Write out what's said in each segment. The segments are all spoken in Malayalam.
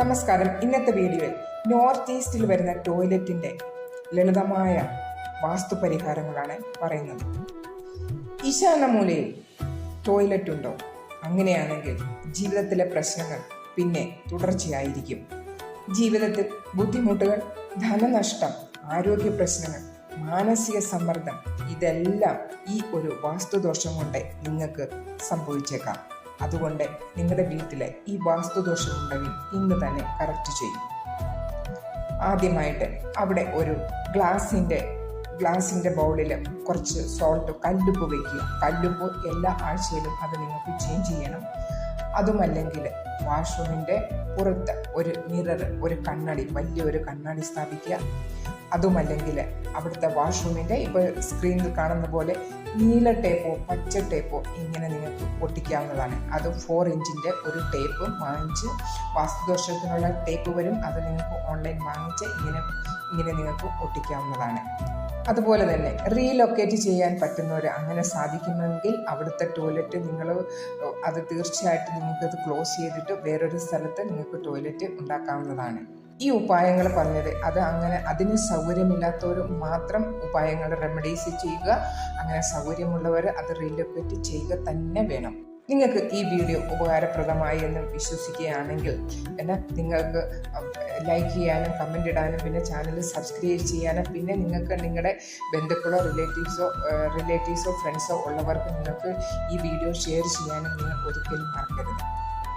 നമസ്കാരം. ഇന്നത്തെ വീഡിയോയിൽ നോർത്ത് ഈസ്റ്റിൽ വരുന്ന ടോയ്ലറ്റിന്റെ ലളിതമായ വാസ്തുപരിഹാരങ്ങളാണ് പറയുന്നത്. ഈശാന മൂലയിൽ ടോയ്ലറ്റ് ഉണ്ടോ? അങ്ങനെയാണെങ്കിൽ ജീവിതത്തിലെ പ്രശ്നങ്ങൾ പിന്നെ തുടർച്ചയായിരിക്കും. ജീവിതത്തിൽ ബുദ്ധിമുട്ടുകൾ ധനനഷ്ടം ആരോഗ്യ പ്രശ്നങ്ങൾ മാനസിക സമ്മർദ്ദം ഇതെല്ലാം ഈ ഒരു വാസ്തുദോഷം കൊണ്ട് നിങ്ങൾക്ക് സംഭവിച്ചേക്കാം. അതുകൊണ്ട് നിങ്ങളുടെ വീട്ടിലെ ഈ വാസ്തുദോഷം ഉണ്ടെങ്കിൽ ഇന്ന് തന്നെ കറക്റ്റ് ചെയ്യും. ആദ്യമായിട്ട് അവിടെ ഒരു ഗ്ലാസിന്റെ ഗ്ലാസിന്റെ ബൗളിൽ കുറച്ച് സോൾട്ട് കല്ലുപ്പ് വയ്ക്കുക കല്ലുപ്പ് എല്ലാ ആഴ്ചയിലും അത് നിങ്ങൾക്ക് ചേഞ്ച് ചെയ്യണം. അതുമല്ലെങ്കിൽ വാഷ്റൂമിന്റെ പുറത്ത് ഒരു മിറർ ഒരു കണ്ണാടി വലിയൊരു കണ്ണാടി സ്ഥാപിക്കുക. അതുമല്ലെങ്കിൽ അവിടുത്തെ വാഷ്റൂമിന്റെ ഇപ്പോൾ സ്ക്രീനിൽ കാണുന്ന പോലെ നീല ടേപ്പോ പച്ച ടേപ്പോ ഇങ്ങനെ നിങ്ങൾക്ക് ഒട്ടിക്കാവുന്നതാണ്. അത് ഫോർ ഇഞ്ചിന്റെ ഒരു ടേപ്പ് വാങ്ങിച്ച് വാസ്തുദോഷത്തിനുള്ള ടേപ്പ് വരും. അത് നിങ്ങൾക്ക് ഓൺലൈൻ വാങ്ങിച്ച് ഇങ്ങനെ ഇങ്ങനെ നിങ്ങൾക്ക് ഒട്ടിക്കാവുന്നതാണ്. അതുപോലെ തന്നെ റീലൊക്കേറ്റ് ചെയ്യാൻ പറ്റുന്നവർ അങ്ങനെ സാധിക്കുമെങ്കിൽ അവിടുത്തെ ടോയ്ലറ്റ് നിങ്ങൾ അത് തീർച്ചയായിട്ടും നിങ്ങൾക്കത് ക്ലോസ് ചെയ്തിട്ട് വേറൊരു സ്ഥലത്ത് നിങ്ങൾക്ക് ടോയ്ലറ്റ് ഉണ്ടാക്കാവുന്നതാണ്. ഈ ഉപായങ്ങൾ പറഞ്ഞത്. അത് അങ്ങനെ അതിന് സൗകര്യമില്ലാത്തവർ മാത്രം ഉപായങ്ങൾ റെമഡീസ് ചെയ്യുക. അങ്ങനെ സൗകര്യമുള്ളവർ അത് റീലൊക്കേറ്റ് ചെയ്യുക തന്നെ വേണം. നിങ്ങൾക്ക് ഈ വീഡിയോ ഉപകാരപ്രദമായി എന്ന് വിശ്വസിക്കുകയാണെങ്കിൽ പിന്നെ നിങ്ങൾക്ക് ലൈക്ക് ചെയ്യാനും കമന്റ് ഇടാനും പിന്നെ ചാനൽ സബ്സ്ക്രൈബ് ചെയ്യാനും പിന്നെ നിങ്ങൾക്ക് നിങ്ങളുടെ ബന്ധുക്കളോ റിലേറ്റീവ്സോ റിലേറ്റീവ്സോ ഫ്രണ്ട്സോ ഉള്ളവർക്ക് നിങ്ങൾക്ക് ഈ വീഡിയോ ഷെയർ ചെയ്യാനും നിങ്ങൾ ഒരിക്കലും മറക്കരുത്.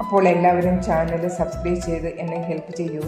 അപ്പോൾ എല്ലാവരും ചാനൽ സബ്സ്ക്രൈബ് ചെയ്ത് എന്നെ ഹെൽപ്പ് ചെയ്യൂ.